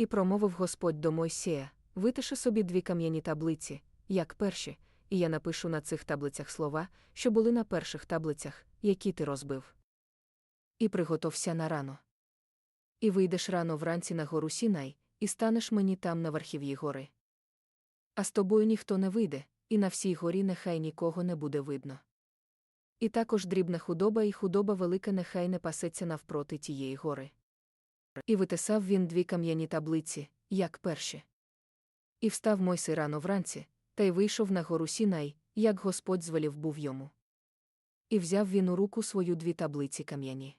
І промовив Господь до Мойсея: Витиши собі дві кам'яні таблиці, як перші, і я напишу на цих таблицях слова, що були на перших таблицях, які ти розбив. І приготовся на рано. І вийдеш рано вранці на гору Сінай, і станеш мені там на верхів'ї гори. А з тобою ніхто не вийде, і на всій горі нехай нікого не буде видно. І також дрібна худоба і худоба велика нехай не пасеться навпроти тієї гори. І витисав він дві кам'яні таблиці, як перші. І встав Мойсей рано вранці, та й вийшов на гору Сінай, як Господь звелів був йому. І взяв він у руку свою дві таблиці кам'яні.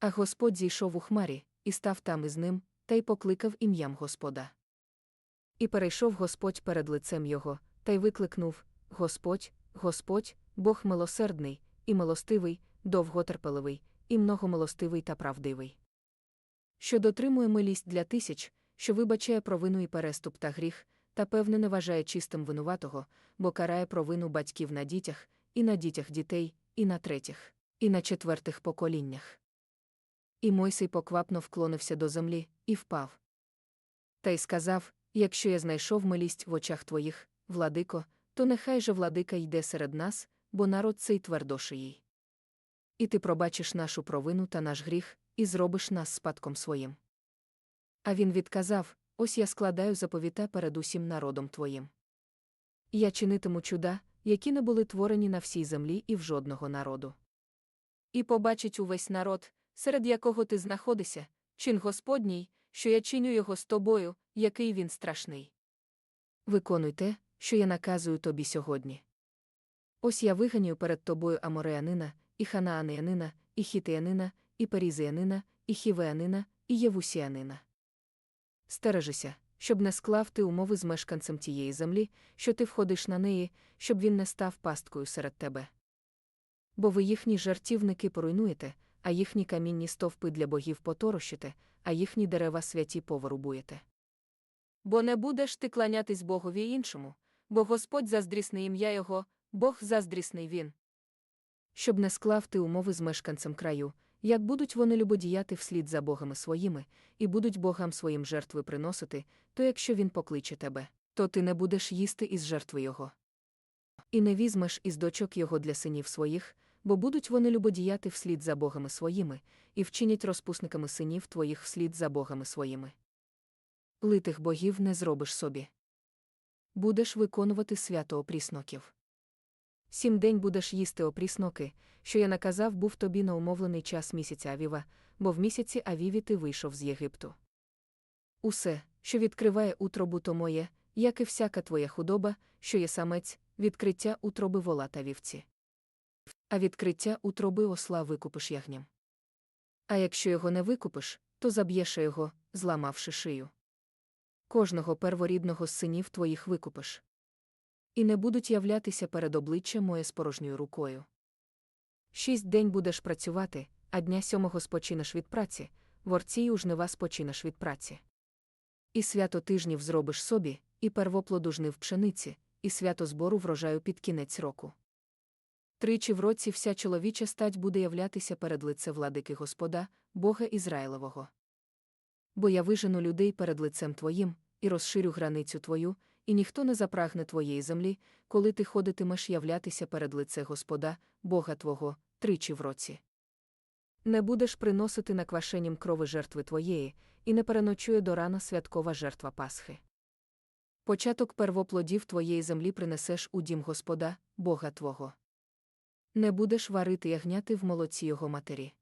А Господь зійшов у хмарі, і став там із ним, та й покликав ім'ям Господа. І перейшов Господь перед лицем його, та й викликнув Господь, Господь, Бог милосердний, і милостивий, довготерпеливий, і многомилостивий та правдивий. Що дотримує милість для тисяч, що вибачає провину і переступ та гріх, та певне не вважає чистим винуватого, бо карає провину батьків на дітях, і на дітях дітей, і на третіх, і на четвертих поколіннях. І Мойсей поквапно вклонився до землі і впав. Та й сказав: Якщо я знайшов милість в очах твоїх, владико, то нехай же владика йде серед нас, бо народ цей твердошиїй. І ти пробачиш нашу провину та наш гріх, і зробиш нас спадком своїм. А він відказав: Ось я складаю заповіта перед усім народом твоїм. Я чинитиму чуда, які не були творені на всій землі і в жодного народу. І побачить увесь народ, серед якого ти знаходишся, чин Господній, що я чиню його з тобою, який він страшний. Виконуй те, що я наказую тобі сьогодні. Ось я виганю перед тобою Амореянина, і Ханаанеянина, і Хітеянина, і Перізеянина, і Хівеянина, і Євусіянина. Стережися, щоб не склав ти умови з мешканцем тієї землі, що ти входиш на неї, щоб він не став пасткою серед тебе. Бо ви їхні жартівники поруйнуєте, а їхні камінні стовпи для богів поторощите, а їхні дерева святі поворубуєте. Бо не будеш ти кланятись Богові іншому, бо Господь заздрісне ім'я Його, Бог заздрісний він. Щоб не склав ти умови з мешканцем краю, як будуть вони любодіяти вслід за богами своїми, і будуть богам своїм жертви приносити, то якщо він покличе тебе, то ти не будеш їсти із жертви його. І не візьмеш із дочок його для синів своїх, бо будуть вони любодіяти вслід за богами своїми, і вчинять розпусниками синів твоїх вслід за богами своїми. Литих богів не зробиш собі. Будеш виконувати свято опрісноків. Сім день будеш їсти опрісноки, що я наказав був тобі на умовлений час місяця Авіва, бо в місяці Авіві ти вийшов з Єгипту. Усе, що відкриває утробу то моє, як і всяка твоя худоба, що є самець, відкриття утроби вола та вівці. А відкриття утроби осла викупиш ягням. А якщо його не викупиш, то заб'єш його, зламавши шию. Кожного перворідного з синів твоїх викупиш. І не будуть являтися перед обличчя моє з порожньою рукою. Шість день будеш працювати, а дня сьомого спочинеш від праці, ворці й у жнива спочинеш від праці. І свято тижнів зробиш собі, і первоплоду жнив пшениці, і свято збору врожаю під кінець року. Тричі в році вся чоловіча стать буде являтися перед лице владики Господа, Бога Ізраїлового. Бо я вижену людей перед лицем твоїм, і розширю границю твою, і ніхто не запрагне твоєї землі, коли ти ходитимеш являтися перед лице Господа, Бога Твого, тричі в році. Не будеш приносити на квашенім крови жертви твоєї, і не переночує до рана святкова жертва Пасхи. Початок первоплодів твоєї землі принесеш у дім Господа, Бога Твого. Не будеш варити ягняти в молоці його матері.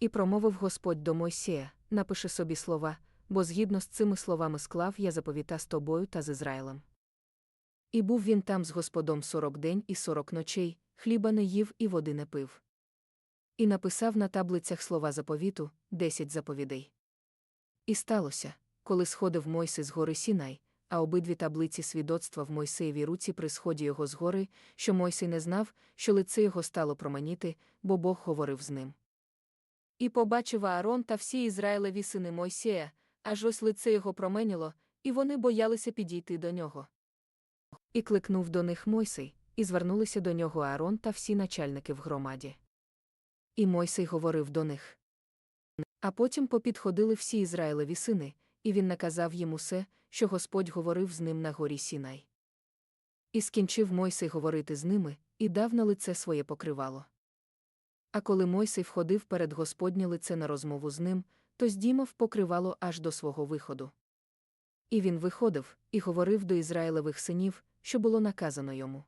І промовив Господь до Мойсея: напиши собі слова, бо згідно з цими словами склав я заповіта з тобою та з Ізраїлем. І був він там з Господом сорок день і сорок ночей, хліба не їв і води не пив. І написав на таблицях слова заповіту десять заповідей. І сталося, коли сходив Мойси з гори Сінай, а обидві таблиці свідоцтва в Мойсеєвій руці при сході його з гори, що Мойсей не знав, що лице його стало променіти, бо Бог говорив з ним. І побачив Аарон та всі Ізраїлеві сини Мойсея, аж ось лице його променіло, і вони боялися підійти до нього. І кликнув до них Мойсей, і звернулися до нього Аарон та всі начальники в громаді. І Мойсей говорив до них. А потім попідходили всі Ізраїлеві сини, і він наказав їм усе, що Господь говорив з ним на горі Сінай. І скінчив Мойсей говорити з ними, і дав на лице своє покривало. А коли Мойсей входив перед Господнє лице на розмову з ним, то здіймав покривало аж до свого виходу. І він виходив, і говорив до Ізраїлевих синів, що було наказано йому.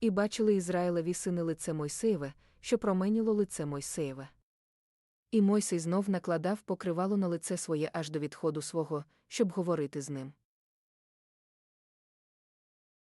І бачили Ізраїлеві сини лице Мойсеєве, що променіло лице Мойсеєве. І Мойсей знов накладав покривало на лице своє аж до відходу свого, щоб говорити з ним.